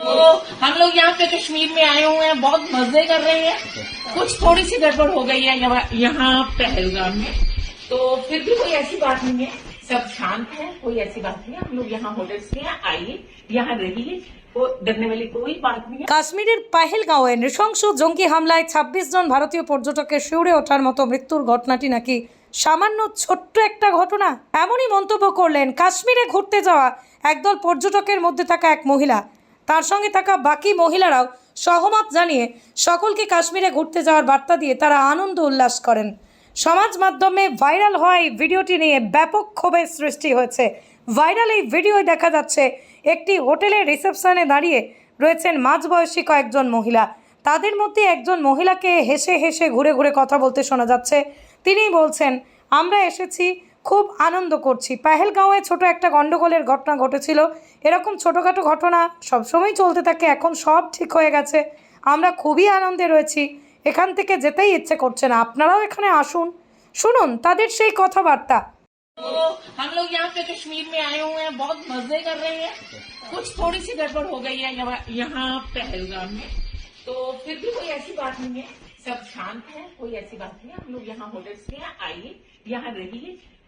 तो हम लोग यहाँ पे कश्मीर में आए हुए हैं बहुत मजे कर रहे हैं कुछ थोड़ी सी गड़बड़ हो गई है यहाँ यहाँ पहलगाम में तो फिर भी कोई ऐसी बात नहीं है सब शांत है कोई ऐसी बात नहीं है हम लोग यहाँ होटल्स में हैं आइए यहाँ रहिए वो डरने वाली कोई बात नहीं है কাশ্মীরের পাহেলগাঁওয়ে নৃশংস জঙ্গি হামলায় ২৬ জন ভারতীয় পর্যটকের শিউরে ওঠার মতো মৃত্যুর ঘটনাটি নাকি সামান্য ছোট্ট একটা ঘটনা এমনই মন্তব্য করলেন কাশ্মীরে ঘুরতে যাওয়া একদল পর্যটকের মধ্যে থাকা এক মহিলা তার সঙ্গে থাকা বাকি মহিলারাও সহমত জানিয়ে সকলকে কাশ্মীরে ঘুরতে যাওয়ার বার্তা দিয়ে তারা আনন্দ উল্লাস করেন। সমাজ মাধ্যমে ভাইরাল হওয়া এই ভিডিওটি নিয়ে ব্যাপক ক্ষোভের সৃষ্টি হয়েছে। ভাইরাল এই ভিডিওয় দেখা যাচ্ছে, একটি হোটেলের রিসেপশনে দাঁড়িয়ে রয়েছেন মাঝবয়সী কয়েকজন মহিলা। তাদের মধ্যে একজন মহিলাকে হেসে হেসে ঘুরে ঘুরে কথা বলতে শোনা যাচ্ছে। তিনি বলছেন, আমরা এসেছি খুব আনন্দ করছি পাহেলগাঁওয়ে ছোট একটা গন্ডগোলের ঘটনা ঘটেছিল এরকম ছোটোখাটো ঘটনা সবসময় চলতে থাকে এখন সব ঠিক হয়ে গেছে আমরা খুবই আনন্দে রয়েছি এখান থেকে যেতেই ইচ্ছে করছে না আপনারাও এখানে আসুন শুনুন তাদের সেই কথাবার্তা तो हम लोग यहाँ पे कश्मीर में आए हुए हैं बहुत मजे कर रहे हैं कुछ थोड़ी सी गड़बड़ हो गई है यहाँ यहाँ पहलगाम में तो फिर भी कोई ऐसी बात नहीं है सब शांत है कोई ऐसी बात नहीं है हम लोग यहाँ होटल्स में हैं आइए यहाँ रहिए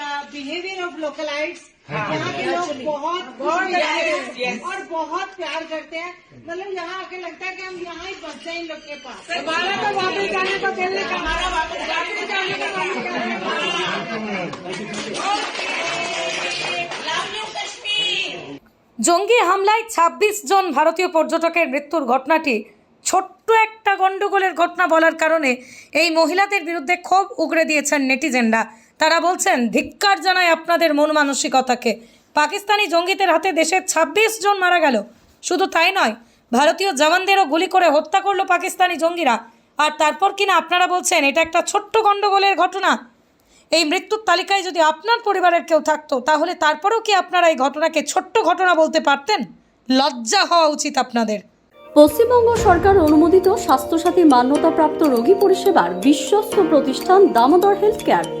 happy with the behavior of localites. यहाँ के लोग बहुत बहुत Yes, yes. और बहुत प्यार करते हैं मतलब यहाँ आके लगता है कि हम यहाँ ही बस जाए इन लोग के पास हमारा तो वापस जाने का दिल नहीं हमारा वापस जाने जाने का मन कर रहा है लव यू कश्मीर জঙ্গি হামলায় ২৬ জন ভারতীয় পর্যটকের মৃত্যুর ঘটনাটি ছোট্ট একটা গন্ডগোলের ঘটনা বলার কারণে এই মহিলাদের বিরুদ্ধে ক্ষোভ উগড়ে দিয়েছেন নেটিজেনরা তারা বলছেন, ধিক্কার জানায় আপনাদের মন মানসিকতাকে। পাকিস্তানি জঙ্গিদের হাতে দেশের ২৬ জন মারা গেল। শুধু তাই নয়, ভারতীয় জওয়ানদেরও গুলি করে হত্যা করল পাকিস্তানি জঙ্গিরা। আর তারপর কিনা আপনারা বলছেন, এটা একটা ছোট্ট গন্ডগোলের ঘটনা? এই মৃত্যুর তালিকায় যদি আপনার পরিবারের কেউ থাকতো, তাহলে তারপরেও কি আপনারা এই ঘটনাকে ছোট্ট ঘটনা বলতে পারতেন? লজ্জা হওয়া উচিত আপনাদের। পশ্চিমবঙ্গ সরকার অনুমোদিত স্বাস্থ্যসাথী মান্যতাপ্রাপ্ত রোগী পরিষেবার বিশ্বস্ত প্রতিষ্ঠান দামোদর হেলথ কেয়ার।